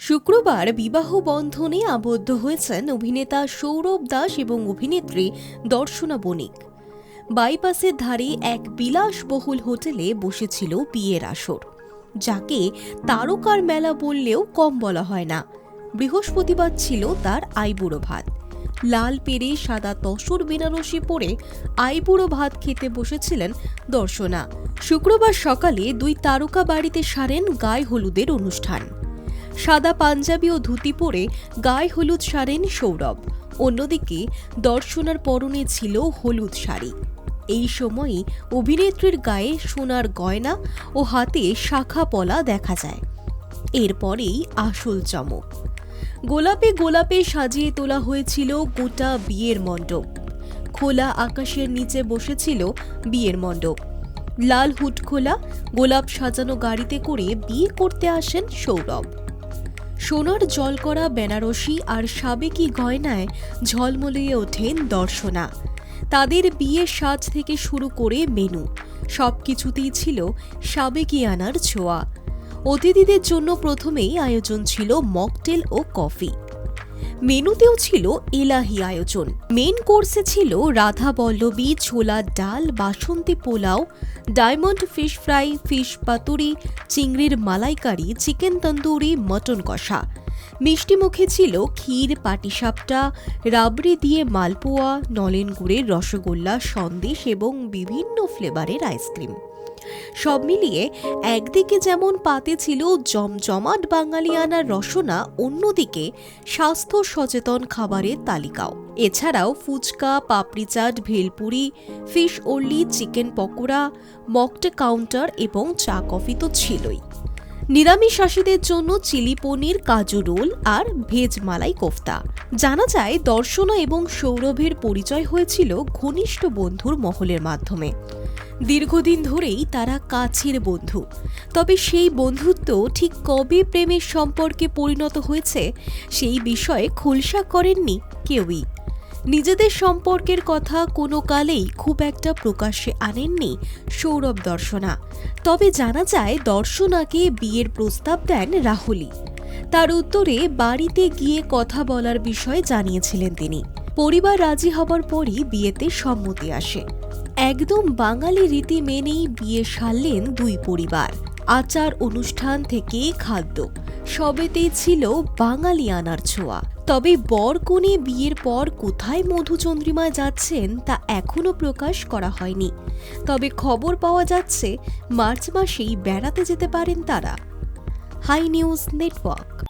শুক্রবার বিবাহ বন্ধনে আবদ্ধ হয়েছেন অভিনেতা সৌরভ দাস এবং অভিনেত্রী দর্শনা বণিক। বাইপাসের ধারে এক বিলাসবহুল হোটেলে বসেছিল বিয়ের আসর। যাকে তারকার মেলা বললেও কম বলা হয় না। বৃহস্পতিবার ছিল তার আইবুড়ো ভাত। লাল পেরে সাদা তসর বেনারসি পরে আইবুড়ো ভাত খেতে বসেছিলেন দর্শনা। শুক্রবার সকালে দুই তারকা বাড়িতে সারেন গায়ে হলুদের অনুষ্ঠান। সাদা পাঞ্জাবি ও ধুতি পরে গায়ে হলুদ সারেন সৌরভ। অন্যদিকে দর্শনার পরনে ছিল হলুদ শাড়ি। এই সময়ই অভিনেত্রীর গায়ে সোনার গয়না ও হাতে শাখা পলা দেখা যায়। এরপরেই আসল চমক। গোলাপে গোলাপে সাজিয়ে তোলা হয়েছিল গোটা বিয়ের মণ্ডপ। খোলা আকাশের নিচে বসেছিল বিয়ের মণ্ডপ। লাল হুড খোলা গোলাপ সাজানো গাড়িতে করে বিয়ে করতে আসেন সৌরভ। সোনার জল করা বেনারসি আর সাবেকি গয়নায় ঝলমলিয়ে ওঠেন দর্শনা। তাদের বিয়ের সাজ থেকে শুরু করে মেনু সব কিছুতেই ছিল সাবেকি আনার ছোঁয়া। অতিথিদের জন্য প্রথমেই আয়োজন ছিল মকটেল ও কফি। মেনুতেও ছিল এলাহি আয়োজন। মেন কোর্সে ছিল রাধা পল্লবী ছোলা ডাল, Basanti pulao diamond fish fry fish paturi, চিংড়ির মালাইকারি চিকেন তন্দুরি মটন কষা। মিষ্টি মুখে ছিল ক্ষীর, পাটিসাপটা, রাবড়ি দিয়ে মালপোয়া, নলেন গুড়ের রসগোল্লা, সন্দেশ এবং বিভিন্ন ফ্লেভারের আইসক্রিম। সব মিলিয়ে একদিকে যেমন পাতে ছিল জমজমাট বাঙালিয়ানার রসনা, অন্যদিকে স্বাস্থ্য সচেতন খাবারের তালিকাও। এছাড়াও phuchka, papdi chaat, bhelpuri, fish Orly chicken pakora mocktail counter এবং চা কফি তো ছিলই। নিরামিষাসীদের জন্য চিলি পনির, কাজু রোল আর ভেজ মালাই কোফতা। জানা যায়, দর্শনা এবং সৌরভের পরিচয় হয়েছিল ঘনিষ্ঠ বন্ধুর মহলের মাধ্যমে। দীর্ঘদিন ধরেই তারা কাছের বন্ধু। তবে সেই বন্ধুত্ব ঠিক কবে প্রেমের সম্পর্কে পরিণত হয়েছে, সেই বিষয়ে খোলসা করেননি কেউই। নিজেদের সম্পর্কের কথা কোনো কালেই খুব একটা প্রকাশ্যে আনেননি সৌরভ দর্শনা। তবে জানা যায় দর্শনাকে বিয়ের প্রস্তাব দেন রাহুলই। তার উত্তরে বাড়িতে গিয়ে কথা বলার বিষয়ে জানিয়েছিলেন তিনি। পরিবার রাজি হবার পরই বিয়েতে সম্মতি আসে। একদম বাঙালি রীতি মেনেই বিয়ে সারলেন দুই পরিবার। আচার অনুষ্ঠান থেকে খাদ্য। সবেতেই ছিল বাঙালি আনার ছোঁয়া। তবে বর কনে বিয়ের পর কোথায় মধুচন্দ্রিমা যাচ্ছেন তা এখনও প্রকাশ করা হয়নি। তবে খবর পাওয়া যাচ্ছে, মার্চ মাসেই বেড়াতে যেতে পারেন তারা। Hi News Network.